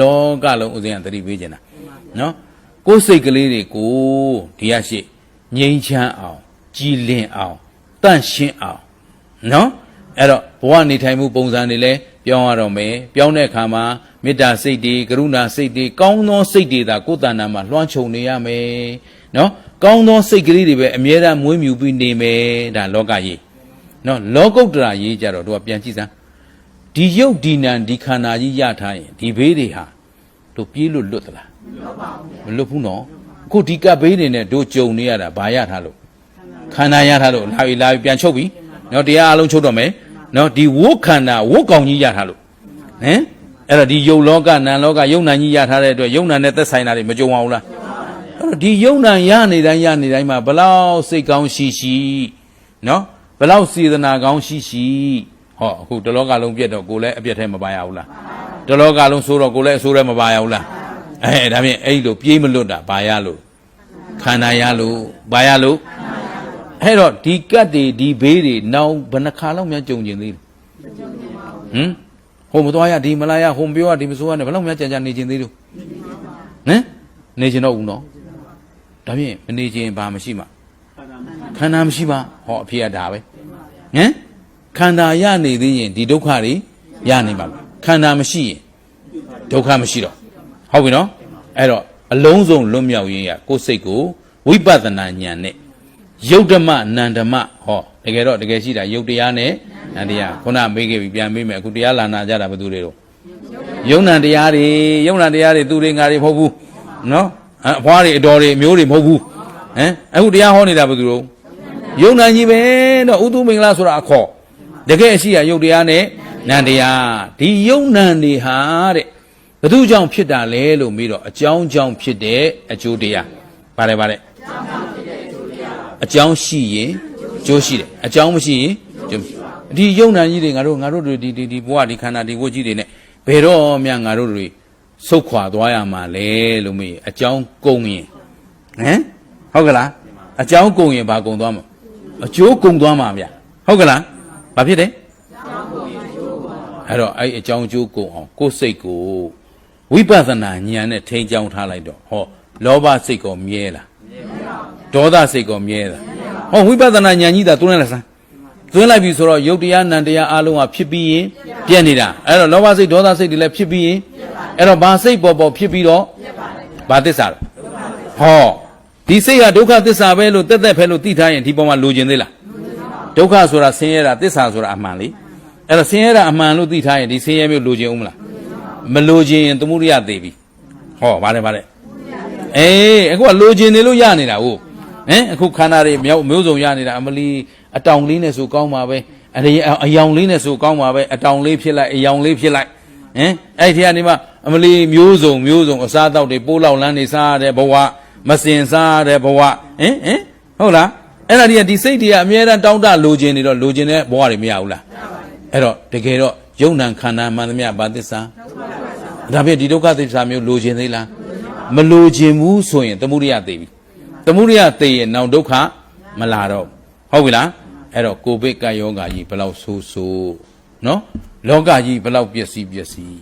လောကလုံးဥစဉ်ကသတိပေးနေတာနော်ကိုယ်စိတ်ကလေးတွေကိုဒီရရှိငြိမ်းချမ်းအောင်ကြည်လင်အောင်တန့်ရှင်းအောင်နော်အဲ့တော့ဘဝနေထိုင်မှုပုံစံတွေလည်းပြောင်းရတော့မယ်ပြောင်းတဲ့အခါမှာမေတ္တာစိတ်တွေကရုဏာစိတ်တွေကောင်းသောစိတ်တွေသာကိုယ်တဏ္ဍာမှာလွှမ်းခြုံနေရမယ်နော်ကောင်းသောစိတ်ကလေးတွေပဲအမြဲတမ်းမွေးမြူပြီးနေမယ်ဒါလောကကြီးနော်လောကုတ္တရာကြီးကြတော့တို့ကပြန်ကြည့်စမ်း ဒီရုပ်ဒီနံဒီခန္ဓာကြီးရထားရင်ဒီဘေးတွေဟာတို့ပြေးလို့လွတ်သလားမလွတ်ဘူးနော်အခုဒီကပ်ဘေးတွေနဲ့တို့ကြုံနေရတာဘာရထားလို့ခန္ဓာရထားလို့လာပြီလာပြီပြန်ချုပ်ပြီနော်တရားအလုံးချုပ်တော့မယ်နော်ဒီဝုတ်ခန္ဓာဝုတ်ကောင်ကြီးရထားလို့ဟမ်အဲ့တော့ဒီယုတ်လောကနံလောကယုတ်နံကြီးရထားတဲ့အတွက်ယုတ်နံနဲ့သက်ဆိုင်တာတွေမကြုံအောင်လားအဲ့တော့ဒီယုတ်နံရနေတိုင်းရနေတိုင်းမှာဘလောက်စိတ်ကောင်းရှိရှိနော်ဘလောက်စေတနာကောင်းရှိရှိ ဟောအခုတလောကလုံးပြက်တော့ကိုလည်းအပြက်ထဲမပါရဘူးလားတလောကလုံးဆိုးတော့ကိုလည်းအဆိုးထဲမပါရဘူးလားအဲဒါဖြင့်အဲ့လိုပြေးမလွတ်တာဘာရလို့ခန္ဓာရလို့ဘာရလို့အဲ့တော့ဒီကတ်တွေဒီဘေးတွေနောင်ဘယ်နှခါလောက်များကြုံကျင်သေးလဲဟမ်ဟိုမသွားရဒီမလာရဟိုမပြောရဒီမဆိုးရနဲ့ဘယ်လောက်များကြံကြံနေကျင်သေးလို့ဟမ်နေကျင်တော့ဦးနော်ဒါဖြင့်မနေကျင်ဘာမရှိမှခန္ဓာမရှိပါဟောအဖြစ်ရတာပဲဟမ် ခန္ဓာရနေသေးရင်ဒီဒုက္ခတွေရနေမှာပဲခန္ဓာမရှိရင်ဒုက္ခမရှိတော့ဟုတ်ပြီနော်အဲ့တော့အလုံးစုံလွတ်မြောက်ရင်းရကိုယ်စိတ်ကိုဝိပဿနာဉာဏ်နဲ့ယုတ်ဓမ္မနန္ဓမ္မဟောတကယ်တော့တကယ်ရှိတာယုတ်တရားနဲ့နန္တရားခုနမေးခဲ့ပြီပြန်မေးမယ်အခုတရားလာနာကြတာဘယ်သူတွေတော့ယုံနံတရားတွေယုံနံတရားတွေသူတွေငါတွေမဟုတ်ဘူးနော်အဖွားတွေအတော်တွေအမျိုးတွေမဟုတ်ဘူးဟမ်အခုတရားဟောနေတာဘယ်သူတော့ယုံနာကြီးပဲတော့ဥတုမင်္ဂလာဆိုတာအခေါ် တကယ်အရှိရယုတ်တရားနဲ့နန္တရားဒီယုံနံတွေဟာတဲ့ဘယ်သူကြောင့်ဖြစ်တာလဲလို့မေးတော့အကြောင်းကြောင့်ဖြစ်တဲ့အကျိုးတရားပါတယ်ပါတယ်အကြောင်းရှိရင်ကျိုးရှိတယ်အကြောင်းမရှိရင်ကျိုးမရှိဒီယုံနံကြီးတွေငါတို့ငါတို့တွေဒီဒီဒီဘဝဒီခန္ဓာဒီဝတ်ကြီးတွေနဲ့ဘယ်တော့မှငါတို့တွေဆုတ်ခွာသွားရမှာလဲလို့မေးအကြောင်းကုန်ရင်ဟမ်ဟုတ်ကလားအကြောင်းကုန်ရင်ဘာကုန်သွားမှာအကျိုးကုန်သွားမှာဗျဟုတ်ကလား ဘာဖြစ်တယ်အဲ့တော့အဲ့အကြောင်းအကျိုးကုန်အောင်ကိုယ်စိတ်ကိုဝိပဿနာဉာဏ်နဲ့ထိန်းချောင်းထားလိုက်တော့ဟောလောဘစိတ်ကောမြဲလားဒေါသစိတ်ကောမြဲလားဟောဝိပဿနာဉာဏ်ကြီးသာသွင်းလိုက်စမ်းသွင်းလိုက်ပြီဆိုတော့ယုတ်တရားနံတရားအလုံးဟာဖြစ်ပြီးရင်ပြည့်နေတာအဲ့တော့လောဘစိတ်ဒေါသစိတ်တွေလည်းဖြစ်ပြီးရင်အဲ့တော့ဘာစိတ်ပေါ်ပေါ်ဖြစ်ပြီးတော့ဘာသစ္စာလဲဟောဒီစိတ်ကဒုက္ခသစ္စာပဲလို့တက်တက်ဖဲလို့သိထားရင်ဒီပေါ်မှာလိုချင်သေးလား ဒုက္ခဆိုတာဆင်းရဲတာသစ္စာဆိုတာအမှန်လေအဲ့တော့ဆင်းရဲတာအမှန်လို့သိထားရင်ဒီဆင်းရဲမျိုးလိုချင်ဦးမလားမလိုချင်ရင်သမုဒိယသေးပြီဟောဗါတယ်ဗါတယ်အေးအခုကလိုချင်နေလို့ရနေတာဟုတ်ဟမ်အခုခန္ဓာတွေမြောက်မျိုးစုံရနေတာအမလီအတောင်လေးနဲ့ဆိုကောင်းပါပဲအရေအယောင်လေးနဲ့ဆိုကောင်းပါပဲအတောင်လေးဖြစ်လိုက်အယောင်လေးဖြစ်လိုက်ဟမ်အဲ့ဒီကနေမှအမလီမျိုးစုံမျိုးစုံအစားအသောက်တွေပိုးလောက်လန်းနေစားရတဲ့ဘဝမစင်စားတဲ့ဘဝဟင်ဟင်ဟုတ်လား အဲ့ဒါတွေကဒီစိတ်တွေကအမြဲတမ်းတောင်းတလိုချင်နေတော့လိုချင်တဲ့ဘဝတွေမရဘူးလားအဲ့တော့တကယ်တော့ယုံ nant ခန္ဓာမှန်သမျှဘာသစ္စာဒါဖြင့်ဒီဒုက္ခသစ္စာမျိုးလိုချင်သေးလားမလိုချင်ဘူးဆိုရင်သမုဒိယသိပြီသမုဒိယသိရင်နောက်ဒုက္ခမလာတော့ဟုတ်ပြီလားအဲ့တော့ကိုဗစ်ကယောဂါကြီးဘယ်လောက်ဆိုးဆိုးနော်လောကကြီးဘယ်လောက်ပျက်စီးပျက်စီး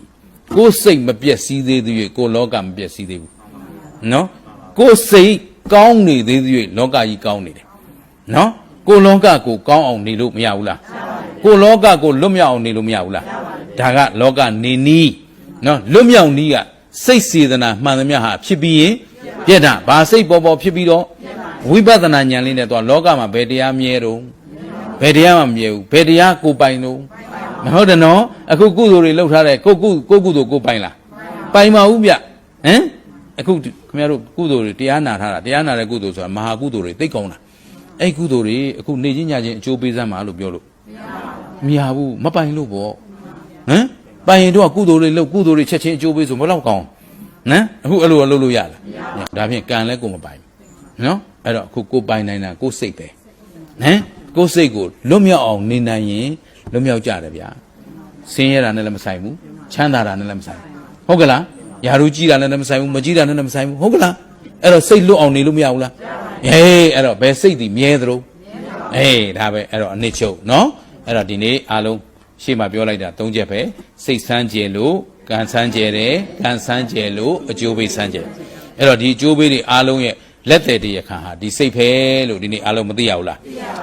ကိုယ်စိတ်မပျက်စီးသေးသေး၍ကိုယ်လောကမပျက်စီးသေးဘူးနော်ကိုယ်စိတ်ကောင်းနေသေးသေး၍လောကကြီးကောင်းနေတယ် နော်ကိုယ်လောကကိုကောင်းအောင်နေလို့မရဘူးလားကိုယ်လောကကိုလွတ်မြောက်အောင်နေလို့မရဘူးလားဒါကလောကနေနီးနော်လွတ်မြောက်နီးကစိတ်စေတနာမှန်သမျှဟာဖြစ်ပြီးရင်ပြက်တာဘာစိတ်ပေါ်ပေါ်ဖြစ်ပြီးတော့ဝိပဿနာဉာဏ်လေးနဲ့တော့လောကမှာဘယ်တရားမြဲတော့ဘယ်တရားမှမမြဲဘူးဘယ်တရားကိုပိုင်တော့မဟုတ်တယ်နော်အခုကုသိုလ်တွေလှုပ်ထားတဲ့ကိုကုကိုကုသိုလ်ကိုပိုင်လားပိုင်ပါဘူးဗျဟမ်အခုခင်ဗျားတို့ကုသိုလ်တွေတရားနာထားတာတရားနာတဲ့ကုသိုလ်ဆိုတာမဟာကုသိုလ်တွေသိပ်ကောင်းတာ အဲ့ကုသိုလ်တွေအခုနေချင်းညချင်းအကျိုးပေးစမ်းပါလို့ပြောလို့မရဘူးမပိုင်လို့ပေါ့ဟမ်ပိုင်ရင်တော့ကုသိုလ်တွေလုပ်ကုသိုလ်တွေချက်ချင်းအကျိုးပေးဆိုမလောက်ကောင်းနော်အခုအဲ့လိုလုပ်လို့ရလားဒါဖြင့်ကံလဲကိုမပိုင်ဘူးနော်အဲ့တော့အခုကိုပိုင်နိုင်တာကိုစိတ်ပဲဟမ်ကိုစိတ်ကိုလွတ်မြောက်အောင်နေနိုင်ရင်လွတ်မြောက်ကြတယ်ဗျာဆင်းရဲတာနဲ့လည်းမဆိုင်ဘူးချမ်းသာတာနဲ့လည်းမဆိုင်ဘူးဟုတ်ကလားယာရုကြီးတာနဲ့လည်းမဆိုင်ဘူးမကြီးတာနဲ့လည်းမဆိုင်ဘူးဟုတ်ကလားအဲ့တော့စိတ်လွတ်အောင်နေလို့မရဘူးလား ဟေးအဲ့တော့ဘယ်စိတ်ဒီမြဲသလိုအေးဒါပဲအဲ့တော့အနစ်ချုပ်နော်အဲ့တော့ဒီနေ့အားလုံးရှေ့မှာပြောလိုက်တာ၃ချက်ပဲစိတ်ဆန်းကျင်လို့ကံဆန်းကျဲတယ်ကံဆန်းကျဲလို့အကျိုးပေးဆန်းကျဲအဲ့တော့ဒီအကျိုးပေးတွေအားလုံးရဲ့လက်တယ်တရခံဟာဒီစိတ်ပဲလို့ဒီနေ့အားလုံးမသိရဘူးလား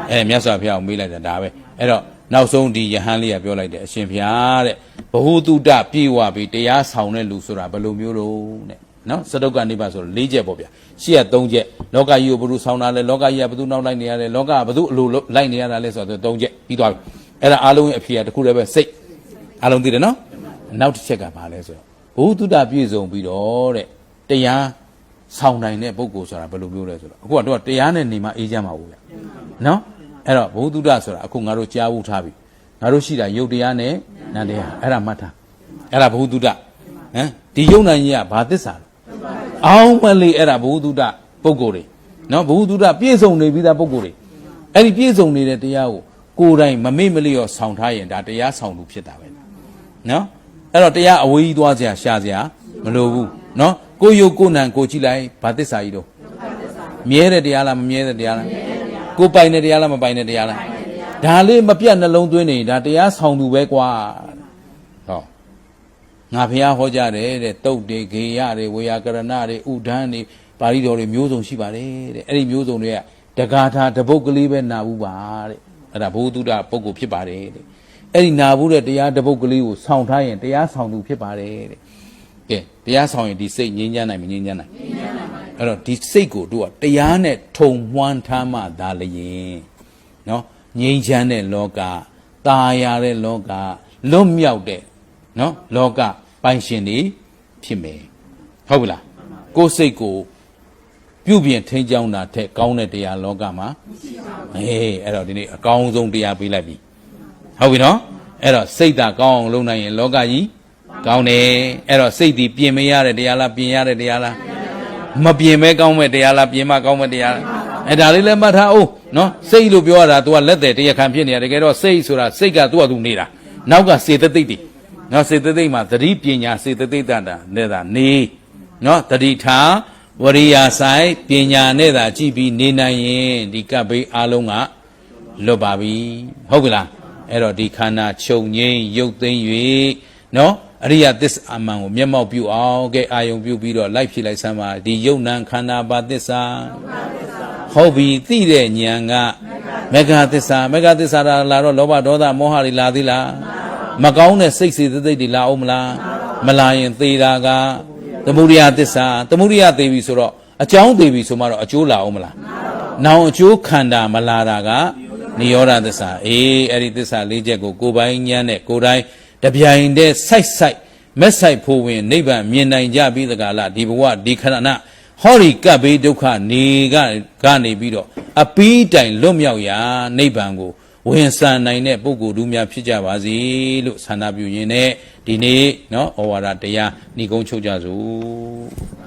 အဲမြတ်စွာဘုရားကိုမေးလိုက်တာဒါပဲအဲ့တော့နောက်ဆုံးဒီယဟန်လေးကပြောလိုက်တယ်အရှင်ဘုရားတဲ့ဘ ഹു တုတပြေဝပြီးတရားဆောင်တဲ့လူဆိုတာဘယ်လိုမျိုးတော့တဲ့ နော်စတုကနိဗ္ဗာန်ဆိုတော့၄ချက်ပေါ့ဗျာရှေ့က၃ချက်လောကကြီးကိုဘုသူဆောင်းတာလဲလောကကြီးကဘုသူနောက်လိုက်နေရလဲလောကကဘုသူအလိုလိုက်နေရတာလဲဆိုတော့၃ချက်ပြီးသွားပြီအဲ့ဒါအားလုံးရဲ့အဖြေကတခုလည်းပဲစိတ်အားလုံးသိတယ်နော်နောက်တစ်ချက်ကဘာလဲဆိုတော့ဘုသူတပြည့်စုံပြီးတော့တဲ့တရားဆောင်နိုင်တဲ့ပုဂ္ဂိုလ်ဆိုတာဘယ်လိုမျိုးလဲဆိုတော့အခုကတော့တရားနဲ့နေမှအေးချမ်းပါဘူးဗျာနော်အဲ့တော့ဘုသူတဆိုတာအခုငါတို့ကြားဖို့ထားပြီငါတို့ရှိတာယုတ်တရားနဲ့နန္တရားအဲ့ဒါမှတ်ထားအဲ့ဒါဘုသူတဟမ်ဒီယုတ်နိုင်ကြီးကဘာသစ္စာလဲ အောင်းမလေးအဲ့ဒါဘ ഹു တုတပုဂ္ဂိုလ်တွေနော်ဘ ഹു တုတပြည့်စုံနေပြီးသားပုဂ္ဂိုလ်တွေအဲ့ဒီပြည့်စုံနေတဲ့တရားကိုကိုယ်တိုင်မမေ့မလျော့ဆောင်ထားရင်ဒါတရားဆောင်သူဖြစ်တာပဲနော်အဲ့တော့တရားအဝေးကြီးသွားစရာရှာစရာမလိုဘူးနော်ကိုယ်ယုတ်ကိုယ်နံကိုယ်ကြည့်လိုက်ဘာသစ္စာကြီးတော့မြဲတဲ့တရားလားမမြဲတဲ့တရားလားကိုယ်ပိုင်တဲ့တရားလားမပိုင်တဲ့တရားလားဒါလေးမပြတ်နှလုံးသွင်းနေဒါတရားဆောင်သူပဲကွာဟော ငါဖះဟောကြတယ်တဲ့တုတ်တွေဂေရတွေဝေယကရဏတွေဥဒန်းတွေပါဠိတော်တွေမျိုးစုံရှိပါတယ်တဲ့အဲ့ဒီမျိုးစုံတွေကတဂါထာတပုတ်ကလေးပဲနာဘူးပါတဲ့အဲ့ဒါဘုသူဒ္ဓပုဂ္ဂိုလ်ဖြစ်ပါတယ်တဲ့အဲ့ဒီနာဘူးတဲ့တရားတပုတ်ကလေးကိုဆောင်းထားရင်တရားဆောင်သူဖြစ်ပါတယ်တဲ့ကဲတရားဆောင်ရင်ဒီစိတ်ငြိမ်းချမ်းနိုင်မငြိမ်းချမ်းနိုင်ငြိမ်းချမ်းနိုင်ပါအဲ့တော့ဒီစိတ်ကိုတို့ကတရားနဲ့ထုံမွှမ်းထားမှသာလျင်နော်ငြိမ်းချမ်းတဲ့လောကตาရတဲ့လောကလွတ်မြောက်တဲ့ နော်လောကပိုင်ရှင်တွေဖြစ်မယ်ဟုတ်ပြီလားကိုယ်စိတ်ကိုပြုပြင်ထိန်းချောင်းတာထက်ကောင်းတဲ့တရားလောကမှာအေးအဲ့တော့ဒီနေ့အကောင်းဆုံးတရားပေးလိုက်ပြီဟုတ်ပြီနော်အဲ့တော့စိတ်သာကောင်းအောင်လုပ်နိုင်ရင်လောကကြီးကောင်းတယ်အဲ့တော့စိတ်ဒီပြင်မရတဲ့တရားလားပြင်ရတဲ့တရားလားမပြင်မဲကောင်းမဲ့တရားလားပြင်မကောင်းမဲ့တရားလားအဲ့ဒါလေးလည်းမှတ်ထားအောင်နော်စိတ်လို့ပြောရတာ तू ကလက်တယ်တရားခံဖြစ်နေရတယ်တကယ်တော့စိတ်ဆိုတာစိတ်က तू က तू နေတာနောက်ကစေတသိက်တွေ နော်စေတသိက်မှာသတိပညာစေတသိက်တတာနဲ့သာနေနော်တတိထားဝရိယာဆိုင်ပညာနဲ့သာကြည့်ပြီးနေနိုင်ရင်ဒီကပ်ဘေးအားလုံးကလွတ်ပါပြီဟုတ်ပြီလားအဲ့တော့ဒီခန္ဓာချုပ်ငိမ့်ရုပ်သိမ်း၍နော်အရိယသစ္စာအမှန်ကိုမျက်မှောက်ပြုအောင်ကဲအာယုံပြုပြီးတော့လိုက်ဖြစ်လိုက်စမ်းပါဒီယုံနံခန္ဓာပါသစ္စာဟုတ်ပြီသိတဲ့ဉာဏ်ကမေဃသစ္စာမေဃသစ္စာလာတော့လောဘဒေါသမောဟတွေလာသေးလား မကောင်းတဲ့စိတ်စေတသိက်တွေလာအောင်မလားမလာရင်သေတာကသမုဒိယသစ္စာသမုဒိယသေပြီဆိုတော့အကြောင်းသေပြီဆိုမှတော့အကျိုးလာအောင်မလားနောင်အကျိုးခန္ဓာမလာတာကနိရောဓသစ္စာအေးအဲ့ဒီသစ္စာလေးချက်ကိုကိုယ်ပိုင်ဉာဏ်နဲ့ကိုယ်တိုင်တပြိုင်တည်းစိုက်စိုက်မက်ဆိုင်ဖို့ဝင်နိဗ္ဗာန်မြင်နိုင်ကြပြီးသကလားဒီဘဝဒီခန္ဓာဟောဒီကပ်ဘေးဒုက္ခနေကကနေပြီးတော့အပီးတိုင်လွတ်မြောက်ရာနိဗ္ဗာန်ကို ဝင်ဆန်နိုင်တဲ့ပုဂ္ဂိုလ်တို့များဖြစ်ကြပါစေလို့ဆန္ဒပြုရင်းနဲ့ဒီနေ့เนาะဩဝါဒတရားဏိကုံးချုပ်ကြစို့